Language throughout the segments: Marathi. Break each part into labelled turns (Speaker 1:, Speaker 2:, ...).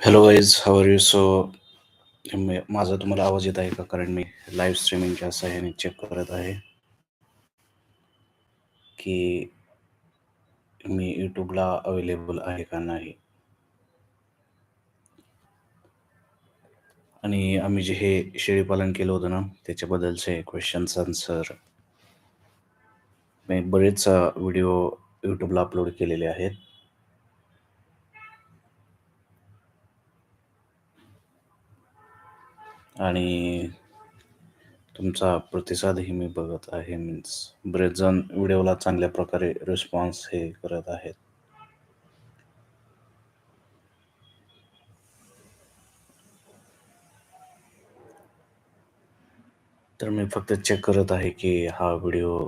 Speaker 1: Hello guys how are you so माझा तुम्हाला आवाज येत आहे का? कारण मी लाईव्ह स्ट्रीमिंगच्या सहाय्याने चेक करत आहे. की मी यूट्यूबला अवेलेबल आहे का नाही? आणि आम्ही जे हे शेळीपालन केलं होतं ना त्याच्याबद्दलचे क्वेश्चन्स आन्सर मी बरेच व्हिडिओ यूट्यूबला अपलोड केलेले आहेत. आणि तुमचा प्रतिसादही मी बघत आहे मीन्स बरेच जण व्हिडिओला चांगल्या प्रकारे रिस्पॉन्स हे करत आहेत. तर मी फक्त चेक करत आहे की हा व्हिडिओ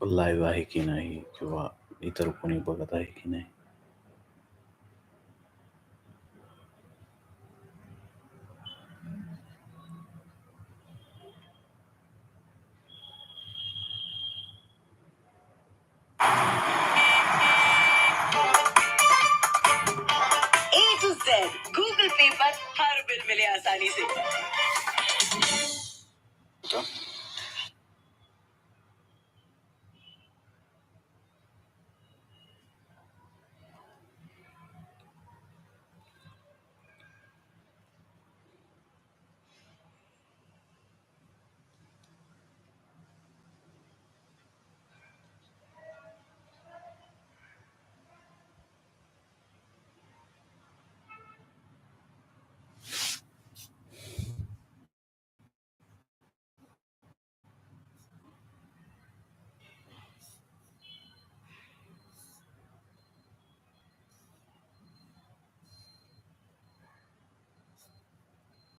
Speaker 1: लाईव्ह आहे की नाही किंवा इतर कोणी बघत आहे की नाही.
Speaker 2: पर हर बिल मिले आसानी से